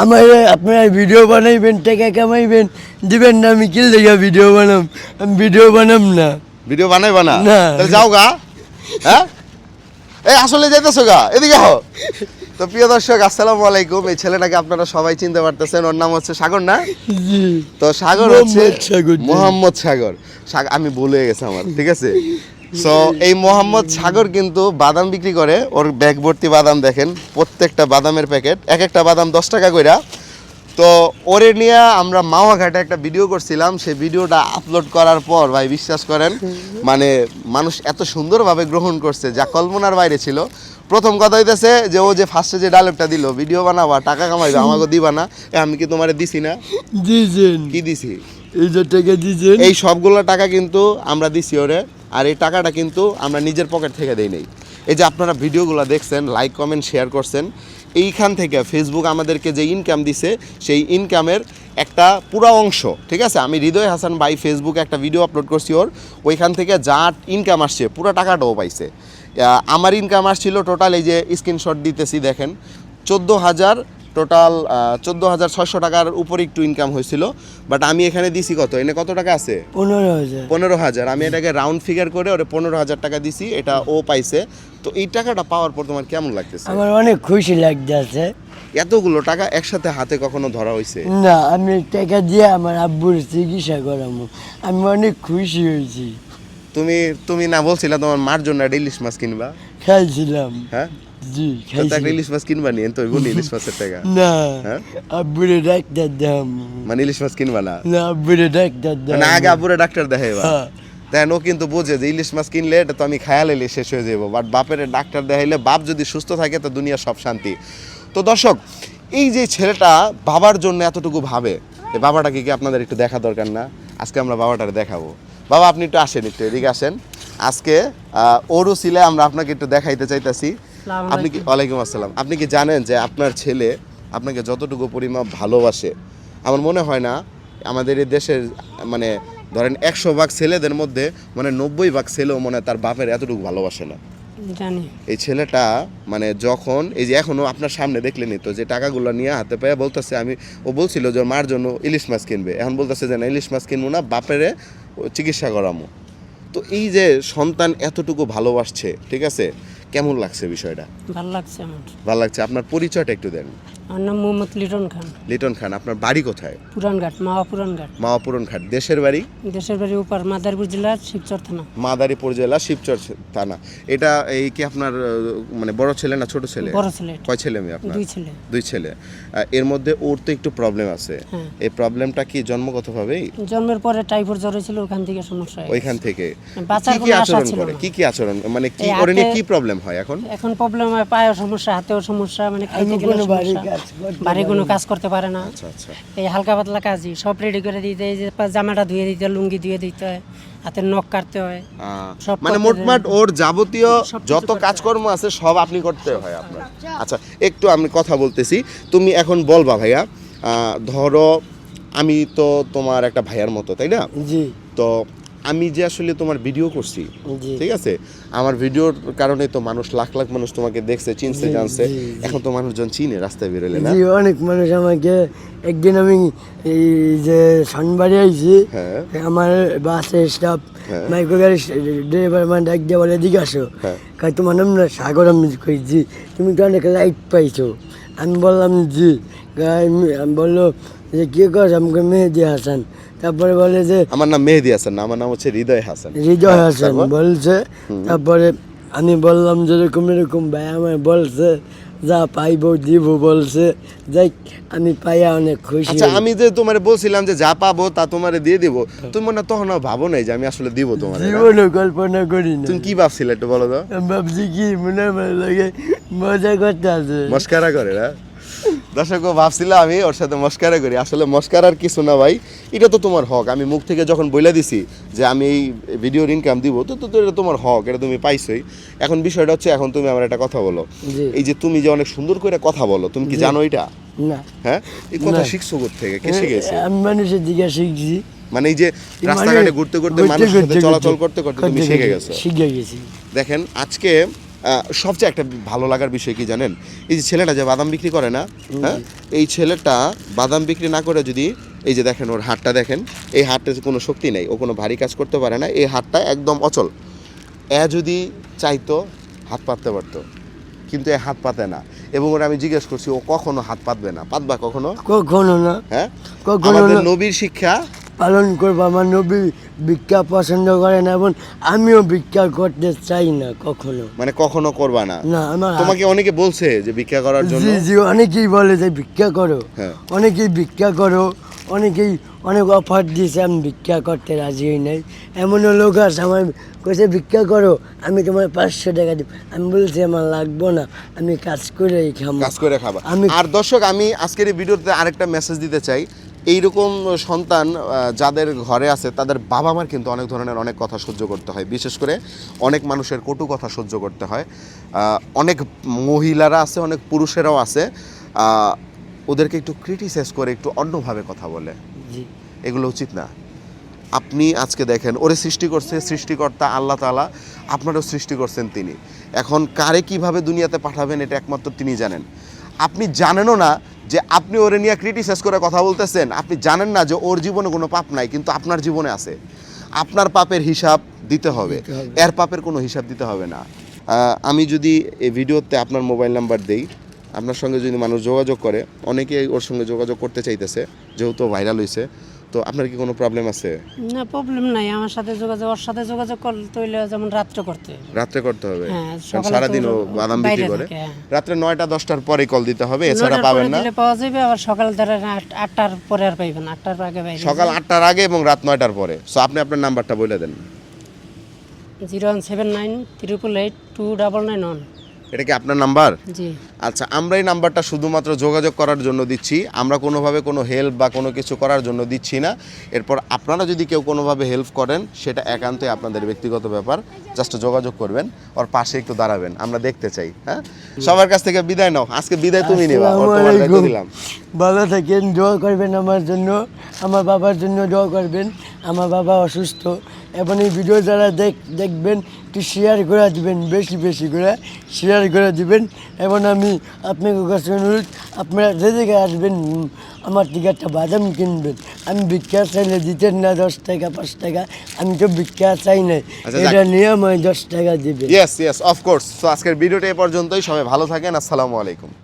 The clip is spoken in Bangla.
আমার আপনারা ভিডিও বানাইবেন টাকা কামাইবেন দিবেন না আমি কিল দেখা ভিডিও বানাম। আমি ভিডিও বানাম না। ভিডিও বানাইবা না। তাহলে যাও গা। হ্যাঁ? এই আসলে যাইতেছো গা। এদিকে হো তো প্রিয় দর্শক আসসালামু আলাইকুম। এই ছেলেটাকে আপনারা সবাই চিনতে পারতেছেন। ওর নাম হচ্ছে সাগর না? জি। তো সাগর হচ্ছে মোহাম্মদ সাগর সাগর। আমি ভুলে গেছি আমার ঠিক আছে? সো এই মোহাম্মদ সাগর কিন্তু বাদাম বিক্রি করে। ওর ব্যাগ ভর্তি বাদাম দেখেন প্রত্যেকটা বাদামের প্যাকেট। এক একটা বাদাম দশ টাকা কইরা। তো ওরে নিয়ে আমরা মাওয়াঘাটে একটা ভিডিও করছিলাম। সেই ভিডিওটা আপলোড করার পর ভাই বিশ্বাস করেন মানে মানুষ এত সুন্দরভাবে গ্রহণ করছে যা কল্পনার বাইরে ছিল। প্রথম কথা হইতেছে যে ও যে ফার্স্টে যে ডায়লগটা দিল ভিডিও বানাবা টাকা কামাইবে আমাকে দিবা না। আমি কি তোমারে দিছি না? কি দিছি? এই যে টাকা দিয়েছেন এই সবগুলো টাকা কিন্তু আমরা দিছি ওরে। আর এই টাকাটা কিন্তু আমরা নিজের পকেট থেকে দেই নেই। এই যে আপনারা ভিডিওগুলো দেখছেন লাইক কমেন্ট শেয়ার করছেন, এইখান থেকে ফেসবুক আমাদেরকে যে ইনকাম দিছে, সেই ইনকামের একটা পুরো অংশ, ঠিক আছে? আমি হৃদয় হাসান ভাই ফেসবুকে একটা ভিডিও আপলোড করছি ওর, ওইখান থেকে যা ইনকাম আসছে, পুরো টাকাটাও পাইছে। আমার ইনকাম আসছিল টোটাল এই যে স্ক্রিনশট দিতেছি, দেখেন, চোদ্দ হাজার টোটাল চোদ্দ হাজার ছয়শো টাকার উপর একটু ইনকাম হয়েছিল। বাট আমি এখানে দিছি কত? এনে কত টাকা আছে? পনেরো হাজার। পনেরো হাজার। আমি এটাকে রাউন্ড ফিগার করে ওরে পনেরো হাজার টাকা দিছি এটা ও পাইছে। তো এই টাকাটা পাওয়ার পর তোমার কেমন লাগতেছে? আমার অনেক খুশি লাগতেছে। এতগুলো টাকা একসাথে হাতে কখনো ধরা হয়েছে না আমি টাকা দিয়ে আমার আব্বুর চিকিৎসা করামো আমি অনেক খুশি হয়েছি। তুমি তুমি না বলছিলা তোমার মার জন্য একটা ইলিশ মাছ কিনবা? খাইছিলাম হ্যাঁ? জি খাইছিলাম ইলিশ মাছ কিনবা নিয়ে তো বলি ইলিশ মাছের টাকা। না হ্যাঁ? আব্বুরে ডাক্তার দাম মানে ইলিশ মাছ কিনবা না? না আব্বুরে ডাক্তার দাম মানে আগে আবুরে ডাক্তার দেখাইবা। হ্যাঁ। দেন ও কিন্তু বোঝে যে ইলিশ মাছ কিনলে এটা তো আমি লাইলে শেষ হয়ে যাব বাট বাপের ডাক্তার দেখাইলে বাপ যদি সুস্থ থাকে তো দুনিয়া সব শান্তি। তো দর্শক এই যে ছেলেটা বাবার জন্য এতটুকু ভাবে বাবাটাকে কি আপনাদের একটু দেখা দরকার না? আজকে আমরা বাবাটারে দেখাবো। বাবা আপনি একটু আসেন একটু এদিকে আসেন। আজকে ওরু ওরও ছিলে আমরা আপনাকে একটু দেখাইতে চাইতেছি। আপনি কি ওয়ালাইকুম আসসালাম। আপনি কি জানেন যে আপনার ছেলে আপনাকে যতটুকু পরিমাপ ভালোবাসে আমার মনে হয় না আমাদের এই দেশের মানে ধরেন একশো ভাগ ছেলেদের মধ্যে মানে নব্বই ভাগ ছেলেও মনে তার বাপের এতটুকু ভালোবাসে না। এই ছেলেটা মানে যখন, এই যে এখনও আপনার সামনে দেখলেনি তো, যে টাকাগুলো নিয়ে হাতে পেয়ে বলতেছে, আমি, ও বলছিল যে মার জন্য ইলিশ মাছ কিনবে। এখন বলতেছে যে না, ইলিশ মাছ কিনবো না, বাপেরে চিকিৎসা করামো। তো এই যে সন্তান এতটুকু ভালোবাসছে, ঠিক আছে? কেমন লাগছে বিষয়টা? ভালো লাগছে আমার। ভালো লাগছে? আপনার পরিচয়টা একটু দেন। আমার নাম মোহাম্মদ লিটন খান। লিটন খান আপনার বাড়ি কোথায়? পুরানঘাট মাওয়া পুরানঘাট মাওয়াপুরন ঘাট দেশের বাড়ি? দেশের বাড়ি উপর মাদারীপুর জেলার শিবচর থানা। মাদারীপুর জেলা শিবচর থানা। এটা এই কি আপনার মানে বড় ছেলে না ছোট ছেলে? বড় ছেলে। কয় ছেলে মেয়ে আপনার? দুই ছেলে। দুই ছেলে। এর মধ্যে ওর তো একটু প্রবলেম আছে। হ্যাঁ। এই প্রবলেমটা কি জন্মগতভাবেই? জন্মের পরে টাইফয়েড জ্বর হয়েছিল ওখান থেকে সমস্যা ওইখান থেকে। বাঁচার কি কি আচরণ করে? কি কি আচরণ? মানে কি নিয়ে কি প্রবলেম হয় এখন? এখন প্রবলেম হয় পায়েও সমস্যা হাতেও সমস্যা মানে খাইতে গেলে বাড়ি কোনো কাজ করতে পারে না। আচ্ছা আচ্ছা। এই হালকা পাতলা কাজই সব রেডি করে দিতে এই যে জামাটা ধুয়ে দিতে হয়, লুঙ্গি ধুয়ে দিতে হয় হাতের নখ কাটতে হয় সব মানে মোটমাট ওর যাবতীয় যত কাজকর্ম আছে সব আপনি করতে হয় আপনার। আচ্ছা একটু আমি কথা বলতেছি। তুমি এখন বলবা ভাইয়া আহ, ধরো আমি তো তোমার একটা ভাইয়ার মতো তাই না? জি। তো আমি যে আসলে তোমার ভিডিও করছি ঠিক আছে আমার ভিডিওর কারণে তো মানুষ লাখ লাখ মানুষ তোমাকে দেখছে চিনছে জানছে। এখন তো মানুষজন চিনে রাস্তায় বেরোলে না অনেক মানুষ আমাকে একদিন আমি এই যে শনিবারে আইছি হ্যাঁ। আমার বাসের স্টাফ। মাইক্রো গাড়ি ড্রাইভার মানে ডাক দিয়ে বলে দিকে আসো হ্যাঁ। কাজ তোমার নাম না সাগর আমি কইছি তুমি তো অনেক লাইট পাইছো আমি বললাম জি বলল যে কে কর আমাকে মেহেদি হাসান। তারপরে বলে যে আমার নাম মেহেদি হাসান আমার নাম হচ্ছে হৃদয় হাসান। হৃদয় হ্যাঁ, হাসান বলছে তারপরে আমি বললাম যে এরকম এরকম ভাই আমার বলছে যা পাইবো দিব বলছে। যাই আমি পাইয়া অনেক খুশি আচ্ছা আমি যে তোমারে বলছিলাম যে যা পাবো তা তোমারে দিয়ে দিব তুমি মনে তখন ভাবো নাই যে আমি আসলে দিব তোমার জীবনও কল্পনা করি না তুমি কি ভাবছিলে একটু বলো তো? ভাবছি কি মনে লাগে মজা করতে আছে মস্কারা করে না? দর্শক ভাবছিলাম আমি ওর সাথে মস্কারা করি। আসলে মস্কারার কিছু না ভাই এটা তো তোমার হক। আমি মুখ থেকে যখন বইলা দিছি যে আমি এই ভিডিওর ইনকাম দিব তো তো এটা তোমার হক এটা তুমি পাইছোই। এখন বিষয়টা হচ্ছে এখন তুমি আমার একটা কথা বলো। এই যে তুমি যে অনেক সুন্দর করে কথা বলো তুমি কি জানো এটা? না। হ্যাঁ? এই কথা। শিখছো থেকে কে শিখেছে আমি মানুষের দিকে শিখছি। মানে এই যে রাস্তাঘাটে ঘুরতে ঘুরতে মানুষের সাথে চলাচল করতে করতে তুমি শিখে গেছো। শিখে গেছি। দেখেন আজকে সবচেয়ে একটা ভালো লাগার বিষয় কি জানেন? এই যে ছেলেটা যে বাদাম বিক্রি করে না হ্যাঁ? এই ছেলেটা বাদাম বিক্রি না করে যদি এই যে দেখেন ওর হাতটা দেখেন এই হাতটা কোনো শক্তি নেই ও কোনো ভারী কাজ করতে পারে না এই হাতটা একদম অচল। এ যদি চাইতো হাত পাততে পারতো কিন্তু এ হাত পাতে না। এবং ওরা আমি জিজ্ঞেস করছি ও কখনো হাত পাতবে না? পাতবা কখনো? কখনো না। হ্যাঁ? কখনো আমাদের নবীর শিক্ষা পালন করব আমার নবী ভিক্ষা পছন্দ করে না এবং আমিও ভিক্ষা করতে চাই না কখনো। মানে কখনো করবা না? না আমার তোমাকে অনেকে বলছে যে ভিক্ষা করার জন্য। জি জি অনেকেই বলে যে ভিক্ষা করো। হ্যাঁ। অনেকেই ভিক্ষা করো অনেকেই অনেক অফার দিয়েছে আমি ভিক্ষা করতে রাজি হই নাই। এমনও লোক আছে আমার কইছে ভিক্ষা করো আমি তোমার পাঁচশো টাকা দিব। আমি বলছি আমার লাগবো না আমি কাজ করে খাব কাজ করে খাবা। আমি আর দর্শক আমি আজকের এই ভিডিওতে আরেকটা মেসেজ দিতে চাই। এইরকম সন্তান যাদের ঘরে আছে তাদের বাবা মার কিন্তু অনেক ধরনের অনেক কথা সহ্য করতে হয়। বিশেষ করে অনেক মানুষের কটু কথা সহ্য করতে হয়। অনেক মহিলারা আছে অনেক পুরুষেরাও আছে। ওদেরকে একটু ক্রিটিসাইজ করে একটু অন্যভাবে কথা বলে। এগুলো উচিত না। আপনি আজকে দেখেন ওরে সৃষ্টি করছে সৃষ্টিকর্তা আল্লাহ তালা আপনারও সৃষ্টি করছেন তিনি। এখন কারে কীভাবে দুনিয়াতে পাঠাবেন এটা একমাত্র তিনি জানেন। আপনি জানেনও না যে আপনি ওরে নিয়ে ক্রিটিসাইজ করে কথা বলতেছেন। আপনি জানেন না যে ওর জীবনে কোনো পাপ নাই কিন্তু আপনার জীবনে আছে। আপনার পাপের হিসাব দিতে হবে। এর পাপের কোনো হিসাব দিতে হবে না। আমি যদি এই ভিডিওতে আপনার মোবাইল নাম্বার দেই আপনার সঙ্গে যদি মানুষ যোগাযোগ করে অনেকে ওর সঙ্গে যোগাযোগ করতে চাইতেছে যেহেতু ভাইরাল হয়েছে তো আপনার কি কোনো প্রবলেম আছে? না প্রবলেম নাই। আমার সাথে যোগাযোগ ওর সাথে যোগাযোগ করতে হইলে যেমন রাত্রে করতে হবে। রাত্রে করতে হবে। হ্যাঁ, কারণ সকালে সারাদিন ও বাদাম বাইরে বিক্রি করে। থাকে, হ্যাঁ। রাত্রে নয়টা দশটার পরে কল দিতে হবে এছাড়া নয়টার পাবেন পরে না। দিলে পাওয়া যাবে আবার সকাল ধরে আট- আটটার পরে আর পাইবেন আটটার আগে বাইরে সকাল আটটার আগে এবং রাত নয়টার পরে। সো আপনি আপনার নাম্বারটা বলে দেন। Zero one seven nine triple eight two double nine one. এটা কি আপনার নাম্বার? জি। আচ্ছা আমরা এই নাম্বারটা শুধুমাত্র যোগাযোগ করার জন্য দিচ্ছি। আমরা কোনোভাবে কোনো হেল্প বা কোনো কিছু করার জন্য দিচ্ছি না। এরপর আপনারা যদি কেউ কোনোভাবে হেল্প করেন সেটা একান্তই আপনাদের ব্যক্তিগত ব্যাপার। জাস্ট যোগাযোগ করবেন ওর পাশে একটু দাঁড়াবেন। আমরা দেখতে চাই হ্যাঁ? সবার কাছ থেকে বিদায় নাও। আজকে বিদায় তুমি নিবা ওর তোমার দায়িত্ব দিলাম। ভালো থাকেন দোয়া করবেন আমার জন্য। আমার বাবার জন্য দোয়া করবেন। আমার বাবা অসুস্থ। এবং এই ভিডিও যারা দেখ দেখবেন একটু শেয়ার করে দিবেন বেশি বেশি করে শেয়ার করে দিবেন। এবং আমি আপনাকে কাছে অনুরোধ আপনারা যে জায়গায় আসবেন আমার থেকে একটা বাদাম কিনবেন। আমি ভিক্ষা চাইলে দিতেন না দশ টাকা পাঁচ টাকা আমি তো ভিক্ষা চাই নাই। আচ্ছা। এটা নিয়ময় দশ টাকা দিবেন। ইয়েস ইয়েস অফকোর্স তো আজকের ভিডিওটা এ পর্যন্তই। সবাই ভালো থাকেন। আসসালামু আলাইকুম।